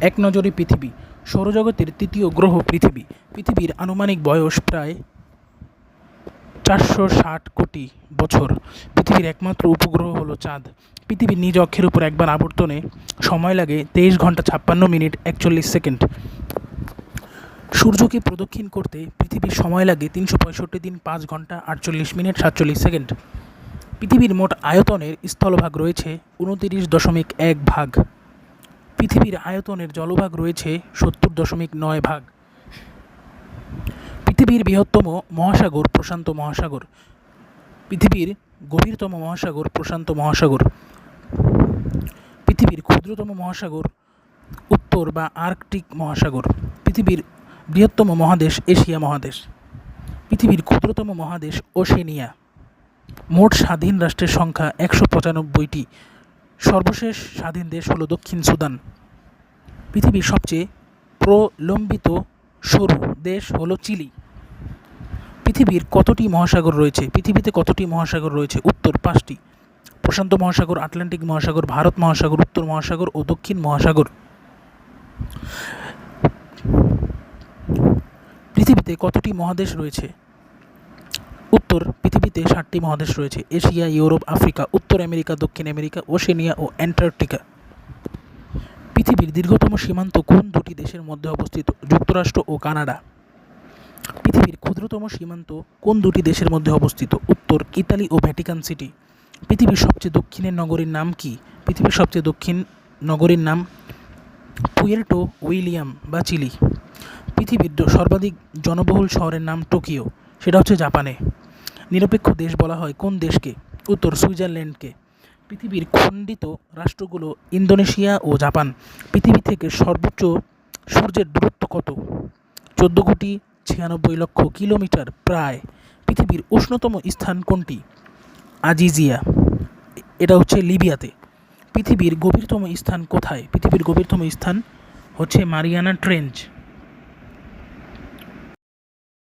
এক নজরে পৃথিবী। সৌরজগতের তৃতীয় গ্রহ পৃথিবী। পৃথিবীর আনুমানিক বয়স প্রায় চারশো ষাট কোটি বছর। পৃথিবীর একমাত্র উপগ্রহ হলো চাঁদ। পৃথিবীর নিজ অক্ষের উপর একবার আবর্তনে সময় লাগে তেইশ ঘণ্টা ছাপ্পান্ন মিনিট একচল্লিশ সেকেন্ড। সূর্যকে প্রদক্ষিণ করতে পৃথিবীর সময় লাগে তিনশো পঁয়ষট্টি দিন পাঁচ ঘণ্টা আটচল্লিশ মিনিট সাতচল্লিশ সেকেন্ড। পৃথিবীর মোট আয়তনের স্থলভাগ রয়েছে উনতিরিশ দশমিক এক ভাগ। পৃথিবীর আয়তনের জলভাগ রয়েছে সত্তর দশমিক নয় ভাগ। পৃথিবীর বৃহত্তম মহাসাগর প্রশান্ত মহাসাগর। পৃথিবীর গভীরতম মহাসাগর প্রশান্ত মহাসাগর। পৃথিবীর ক্ষুদ্রতম মহাসাগর, উত্তর বা আর্কটিক মহাসাগর। পৃথিবীর বৃহত্তম মহাদেশ এশিয়া মহাদেশ। পৃথিবীর ক্ষুদ্রতম মহাদেশ ওশেনিয়া। মোট স্বাধীন রাষ্ট্রের সংখ্যা একশো পঁচানব্বইটি। সর্বশেষ স্বাধীন দেশ হলো দক্ষিণ সুদান। পৃথিবীর সবচেয়ে প্রলম্বিত সরু দেশ হলো চিলি। পৃথিবীর কতটি মহাসাগর রয়েছে? পৃথিবীতে কতটি মহাসাগর রয়েছে? উত্তর পাঁচটি। প্রশান্ত মহাসাগর, আটলান্টিক মহাসাগর, ভারত মহাসাগর, উত্তর মহাসাগর ও দক্ষিণ মহাসাগর। পৃথিবীতে কতটি মহাদেশ রয়েছে? উত্তর পৃথিবীতে ষাটটি মহাদেশ রয়েছে, এশিয়া, ইউরোপ, আফ্রিকা, উত্তর আমেরিকা, দক্ষিণ আমেরিকা, ওশেনিয়া ও অ্যান্টার্কটিকা। পৃথিবীর দীর্ঘতম সীমান্ত কোন দুটি দেশের মধ্যে অবস্থিত? যুক্তরাষ্ট্র ও কানাডা। পৃথিবীর ক্ষুদ্রতম সীমান্ত কোন দুটি দেশের মধ্যে অবস্থিত? উত্তর ইতালি ও ভ্যাটিকান সিটি। পৃথিবীর সবচেয়ে দক্ষিণের নগরীর নাম কি? পৃথিবীর সবচেয়ে দক্ষিণ নগরীর নাম পুয়ের্টো উইলিয়াম বা চিলি। পৃথিবীর সর্বাধিক জনবহুল শহরের নাম টোকিও। সেটা হচ্ছে জাপানে। নিরপেক্ষ দেশ বলা হয়। কোন দেশকে? উত্তর, সুইজারল্যান্ডকে। পৃথিবীর খণ্ডিত রাষ্ট্রগুলো ইন্দোনেশিয়া ও জাপান। পৃথিবী থেকে সর্বোচ্চ সূর্যের দূরত্ব কত? চোদ্দ কোটি ছিয়ানব্বই লক্ষ কিলোমিটার প্রায়। পৃথিবীর উষ্ণতম স্থান কোনটি? আজিজিয়া। এটা হচ্ছে লিবিয়াতে। পৃথিবীর গভীরতম স্থান কোথায়? পৃথিবীর গভীরতম স্থান হচ্ছে মারিয়ানা ট্রেঞ্চ।